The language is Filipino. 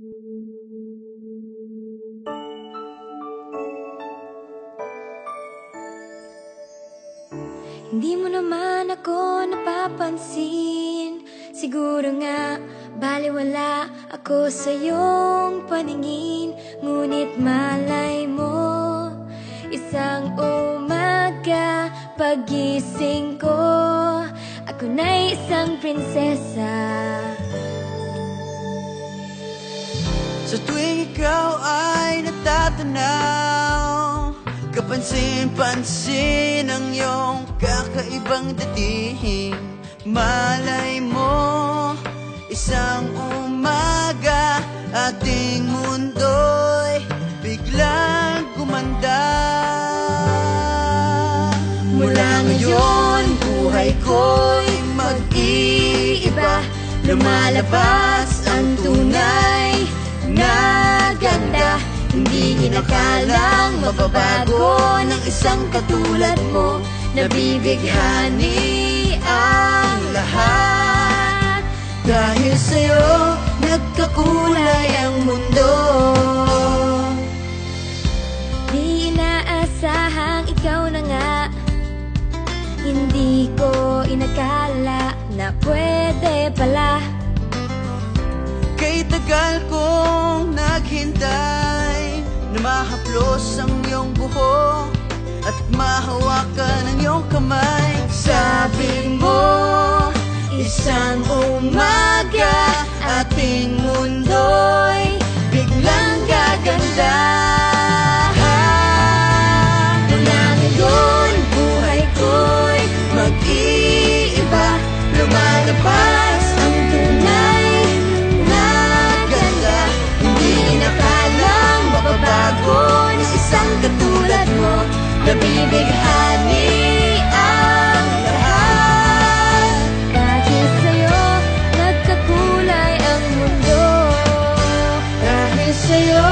Hindi mo naman ako napapansin. Siguro nga baliwala ako sa iyong paningin. Ngunit malay mo Isang umaga pagising ko Ako na isang prinsesa Sa tuwing ikaw ay natatanaw Kapansin-pansin ang iyong kakaibang dating Malay mo, isang umaga Ating mundo'y biglang gumanda. Mula ngayon, buhay ko'y mag-iiba. Lumalabas ang tunay hindi inakalang mababago ng isang katulad mo. Nabibighani ang lahat. Dahil sa'yo nagkakulay ang mundo. Di inaasahang ikaw na nga. Hindi ko inakala na pwede pala. Kay tagal kong naghintay. Na mahaplos ang iyong buhok At mahawakan ang iyong kamay. Sabi mo, isang umaga Ating Dahil sa'yo nagkakulay